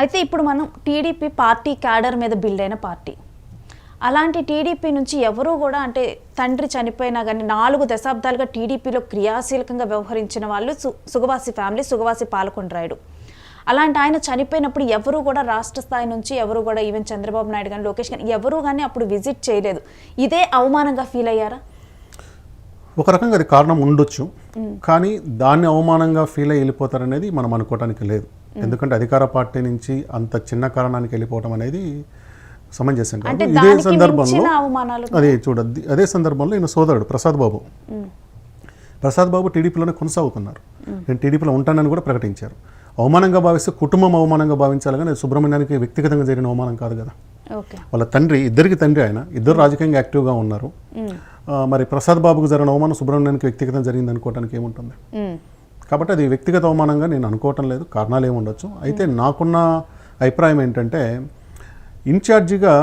అయితే ఇప్పుడు మనం టీడీపీ పార్టీ క్యాడర్ మీద బిల్డ్ అయిన పార్టీ. అలాంటి టీడీపీ నుంచి ఎవరూ కూడా అంటే తండ్రి చనిపోయినా కానీ నాలుగు దశాబ్దాలుగా టీడీపీలో క్రియాశీలకంగా వ్యవహరించిన వాళ్ళు సు సుగవాసి ఫ్యామిలీ సుగవాసి పాలకొండరాయుడు. అలాంటి ఆయన చనిపోయినప్పుడు ఎవరు కూడా రాష్ట్ర స్థాయి నుంచి ఎవరు కూడా ఈవెన్ చంద్రబాబు నాయుడు కానీ లోకేష్ కానీ ఎవరు కానీ అప్పుడు విజిట్ చేయలేదు. ఇదే అవమానంగా ఫీల్ అయ్యారా? ఒక రకంగా అది కారణం ఉండొచ్చు. కానీ దాన్ని అవమానంగా ఫీల్ అయ్యి వెళ్ళిపోతారనేది మనం అనుకోవడానికి లేదు. ఎందుకంటే అధికార పార్టీ నుంచి అంత చిన్న కారణానికి వెళ్ళిపోవడం అనేది సమంజసం కాదు. ఇదే సందర్భంలో అదే చూడద్ది అదే సందర్భంలో ఈయన సోదరుడు ప్రసాద్ బాబు. ప్రసాద్ బాబు టీడీపీలోనే కొనసాగుతున్నారు. నేను టీడీపీలో ఉంటానని కూడా ప్రకటించారు. అవమానంగా భావిస్తే కుటుంబం అవమానంగా భావించాలి కానీ సుబ్రహ్మణ్యానికి వ్యక్తిగతంగా జరిగిన అవమానం కాదు కదా. వాళ్ళ తండ్రి ఇద్దరికి తండ్రి ఆయన ఇద్దరు రాజకీయంగా యాక్టివ్గా ఉన్నారు. మరి ప్రసాద్ బాబుకు జరిగిన అవమానం సుబ్రహ్మణ్యానికి వ్యక్తిగతంగా జరిగింది అనుకోవడానికి ఏముంటుంది? కాబట్టి అది వ్యక్తిగత అవమానంగా నేను అనుకోవటం లేదు కారణాలు ఏమి ఉండొచ్చు. అయితే నాకున్న అభిప్రాయం ఏంటంటే ఇన్ఛార్జిగా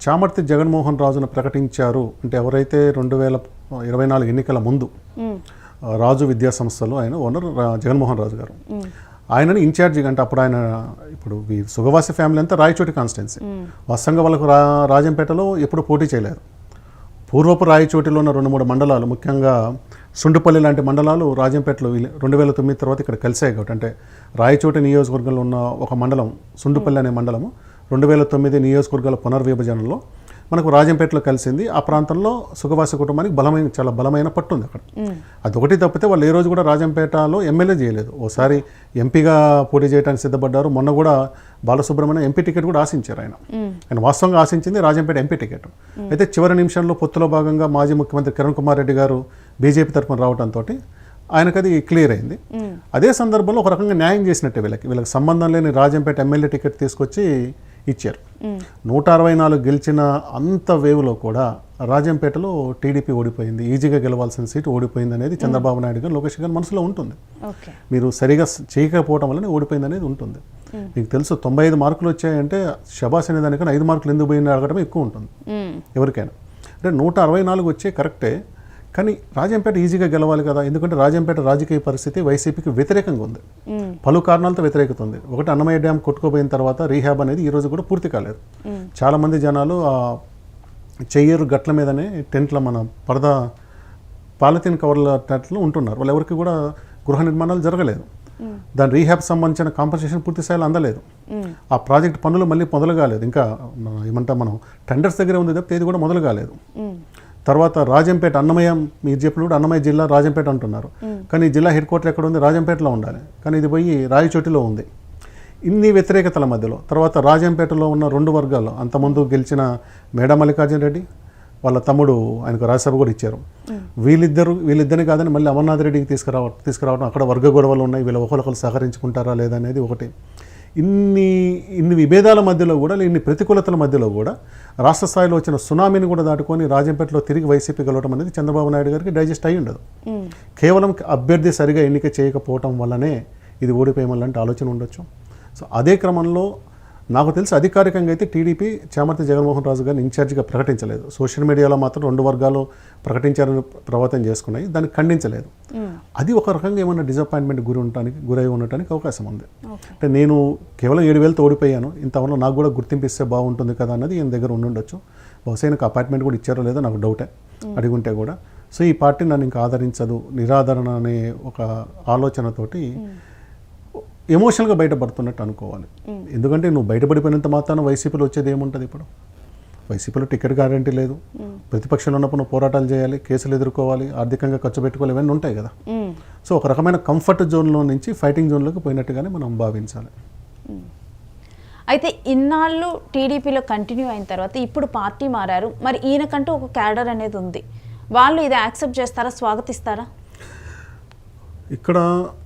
చామర్తి జగన్మోహన్ రాజును ప్రకటించారు అంటే ఎవరైతే రెండు వేల ఇరవై నాలుగు ఎన్నికల ముందు ఆ, రాజు విద్యా సంస్థలో ఆయన ఓనర్ రా- జగన్మోహన్ రాజు గారు. ఆయనని ఇన్ఛార్జిగా అంటే అప్పుడు ఆయన ఇప్పుడు సుగవాసి ఫ్యామిలీ అంతా రాయచోటి కాన్స్టిట్యున్సీ. వాస్తవంగా వాళ్ళకు రా రాజంపేటలో ఎప్పుడు పోటీ చేయలేదు. పూర్వపు రాయచోటిలో ఉన్న రెండు మూడు మండలాలు ముఖ్యంగా సుండుపల్లి లాంటి మండలాలు రాజంపేటలో రెండు వేల తొమ్మిది తర్వాత ఇక్కడ కలిసాయి కాబట్టి అంటే రాయచోటి నియోజకవర్గంలో ఉన్న ఒక మండలం సుండుపల్లి అనే మండలము రెండు వేల తొమ్మిది నియోజకవర్గాల పునర్విభజనలో మనకు రాజంపేటలో కలిసింది. ఆ ప్రాంతంలో సుఖవాసి కుటుంబానికి బలమైన చాలా బలమైన పట్టు ఉంది అక్కడ. అదొకటి తప్పితే వాళ్ళు ఏ రోజు కూడా రాజంపేటలో ఎమ్మెల్యే చేయలేదు. ఓసారి ఎంపీగా పోటీ చేయడానికి సిద్ధపడ్డారు. మొన్న కూడా బాలసుబ్రహ్మణ్యం ఎంపీ టికెట్ కూడా ఆశించారు ఆయన. ఆయన వాస్తవంగా ఆశించింది రాజంపేట ఎంపీ టికెట్. అయితే చివరి నిమిషంలో పొత్తులో భాగంగా మాజీ ముఖ్యమంత్రి కిరణ్ కుమార్ రెడ్డి గారు బీజేపీ తరఫున రావడంతో ఆయనకు అది క్లియర్ అయింది. అదే సందర్భంలో ఒక రకంగా న్యాయం చేసినట్టే వీళ్ళకి. వీళ్ళకి సంబంధం లేని రాజంపేట ఎమ్మెల్యే టికెట్ తీసుకొచ్చి ఇచ్చారు. నూట అరవై నాలుగు గెలిచిన అంత వేవ్లో కూడా రాజంపేటలో టీడీపీ ఓడిపోయింది. ఈజీగా గెలవాల్సిన సీటు ఓడిపోయింది అనేది చంద్రబాబు నాయుడు గారు లోకేష్ గారి మనసులో ఉంటుంది. మీరు సరిగా చేయకపోవడం వల్లనే ఓడిపోయింది అనేది ఉంటుంది. మీకు తెలుసు తొంభై ఐదు మార్కులు వచ్చాయంటే శబాస్ అనే దానికన్నా ఐదు మార్కులు ఎందుకు పోయింది అడగడం ఎక్కువ ఉంటుంది. ఎవరికైనా. అంటే నూట అరవై నాలుగు వచ్చే కరెక్టే కానీ రాజంపేట ఈజీగా గెలవాలి కదా. ఎందుకంటే రాజంపేట రాజకీయ పరిస్థితి వైసీపీకి వ్యతిరేకంగా ఉంది. పలు కారణాలతో వ్యతిరేకత ఉంది ఒకటి అన్నమయ్య డ్యామ్ కొట్టుకోపోయిన తర్వాత రీహాబ్ అనేది ఈ రోజు కూడా పూర్తి కాలేదు. చాలా మంది జనాలు ఆ చెయ్యరు గట్ల మీదనే టెంట్ల మన పరదా పాలిథిన్ కవర్ల టెంట్లు ఉంటున్నారు. వాళ్ళు ఎవరికి కూడా గృహ నిర్మాణాలు జరగలేదు. దాని రీహాబ్ సంబంధించిన కాంపన్సేషన్ పూర్తి స్థాయిలో అందలేదు. ఆ ప్రాజెక్ట్ పనులు మళ్ళీ మొదలు కాలేదు. ఇంకా ఏమంటాం మనం టెండర్స్ దగ్గర ఉంది తప్పితే ఇది కూడా మొదలు కాలేదు. తర్వాత రాజంపేట అన్నమయ్య మీరు చెప్పినప్పుడు అన్నమయ్య జిల్లా రాజంపేట అంటున్నారు. కానీ జిల్లా హెడ్ క్వార్టర్ ఎక్కడ ఉంది? రాజంపేటలో ఉండాలి. కానీ ఇది పోయి రాయచోటిలో ఉంది. ఇన్ని వ్యతిరేకతల మధ్యలో తర్వాత రాజంపేటలో ఉన్న రెండు వర్గాలు అంతకుముందు గెలిచిన మేడా మల్లికార్జున రెడ్డి వాళ్ళ తమ్ముడు ఆయనకు రాజ్యసభ కూడా ఇచ్చారు. వీళ్ళిద్దరు వీళ్ళిద్దరిని కాదని మళ్ళీ అమర్నాథ్ రెడ్డికి తీసుకురావ తీసుకురావడం అక్కడ వర్గ గొడవలు ఉన్నాయి. వీళ్ళ ఒకరికొకరు సహకరించుకుంటారా లేదా అనేది ఒకటి. ఇన్ని ఇన్ని విభేదాల మధ్యలో కూడా ఇన్ని ప్రతికూలతల మధ్యలో కూడా రాష్ట్ర స్థాయిలో వచ్చిన సునామీని కూడా దాటుకొని రాజంపేటలో తిరిగి వైసీపీ గెలవడం అనేది చంద్రబాబు నాయుడు గారికి డైజెస్ట్ అయ్యి ఉండదు. కేవలం అభ్యర్థి సరిగా ఎన్నిక చేయకపోవటం వల్లనే ఇది ఓడిపోయేమల్లంటే ఆలోచన ఉండొచ్చు. సో అదే క్రమంలో నాకు తెలిసి అధికారికంగా అయితే టీడీపీ చామర్తి జగన్మోహన్ రాజు గారిని ఇన్ఛార్జిగా ప్రకటించలేదు. సోషల్ మీడియాలో మాత్రం రెండు వర్గాలు ప్రకటించారని ప్రభావితం చేసుకున్నాయి. దాన్ని ఖండించలేదు. అది ఒక రకంగా ఏమన్నా డిసప్పాయింట్మెంట్ గురి ఉండటానికి గురై ఉండటానికి అవకాశం ఉంది. అంటే నేను కేవలం ఏడు వేలతో ఓడిపోయాను. ఇంతవరకు నాకు కూడా గుర్తింపు ఇస్తే బాగుంటుంది కదా అన్నది ఈయన దగ్గర ఉండుండొచ్చు బహుశా నాకు అపార్ట్మెంట్ కూడా ఇచ్చారో లేదో నాకు డౌటే అడిగుంటే కూడా. సో ఈ పార్టీ నన్ను ఇంకా ఆదరించదు. నిరాదరణ అనే ఒక ఆలోచనతోటి ఎమోషనల్గా బయటపడుతున్నట్టు అనుకోవాలి. ఎందుకంటే నువ్వు బయటపడిపోయినంత మాత్రాన వైసీపీలో వచ్చేది ఏముంటుంది ఇప్పుడు. వైసీపీలో టికెట్ గ్యారంటీ లేదు. ప్రతిపక్షంలో ఉన్నప్పుడు పోరాటాలు చేయాలి కేసులు ఎదుర్కోవాలి ఆర్థికంగా ఖర్చు పెట్టుకోవాలి ఇవన్నీ ఉంటాయి కదా. సో ఒక రకమైన కంఫర్ట్ జోన్లో నుంచి ఫైటింగ్ జోన్లోకి పోయినట్టుగానే మనం భావించాలి. అయితే ఇన్నాళ్ళు టీడీపీలో కంటిన్యూ అయిన తర్వాత ఇప్పుడు పార్టీ మారారు. మరి ఈయనకంటూ ఒక క్యాడర్ అనేది ఉంది. వాళ్ళు ఇది యాక్సెప్ట్ చేస్తారా స్వాగతిస్తారా? ఇక్కడ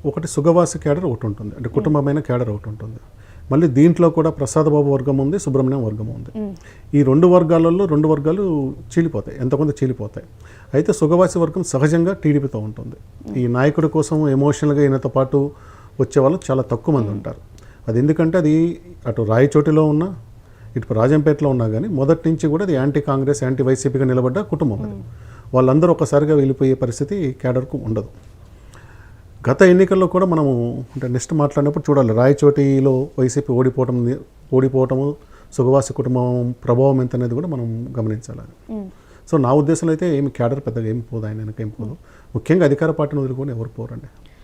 ఒకటి సుగవాసి క్యాడర్ ఒకటి ఉంటుంది. అంటే కుటుంబమైన క్యాడర్ ఒకటి ఉంటుంది. మళ్ళీ దీంట్లో కూడా ప్రసాద్ బాబు వర్గం ఉంది సుబ్రహ్మణ్యం వర్గం ఉంది. ఈ రెండు వర్గాలలో రెండు వర్గాలు చీలిపోతాయి ఎంతమంది చీలిపోతాయి. అయితే సుగవాసి వర్గం సహజంగా టీడీపీతో ఉంటుంది. ఈ నాయకుడి కోసం ఎమోషనల్గా ఈయనతో పాటు వచ్చే వాళ్ళు చాలా తక్కువ మంది ఉంటారు. అది ఎందుకంటే అది అటు రాయచోటిలో ఉన్నా ఇటు రాజంపేటలో ఉన్నా కానీ మొదటి నుంచి కూడా అది యాంటీ కాంగ్రెస్ యాంటీ వైసీపీగా నిలబడ్డ కుటుంబం అది. వాళ్ళందరూ ఒకసారిగా వెళ్ళిపోయే పరిస్థితి క్యాడర్కు ఉండదు. గత ఎన్నికల్లో కూడా మనము అంటే నెక్స్ట్ మాట్లాడినప్పుడు చూడాలి. రాయచోటిలో వైసీపీ ఓడిపోవటం ఓడిపోవటము సుగవాసి కుటుంబం ప్రభావం ఎంత అనేది కూడా మనం గమనించాలి. సో నా ఉద్దేశంలో అయితే ఏమి క్యాడర్ పెద్దగా ఏం పోదు ఆయన వెనక ఏం పోదు. ముఖ్యంగా అధికార పార్టీని వదులుకొని ఎవరు పోరండి?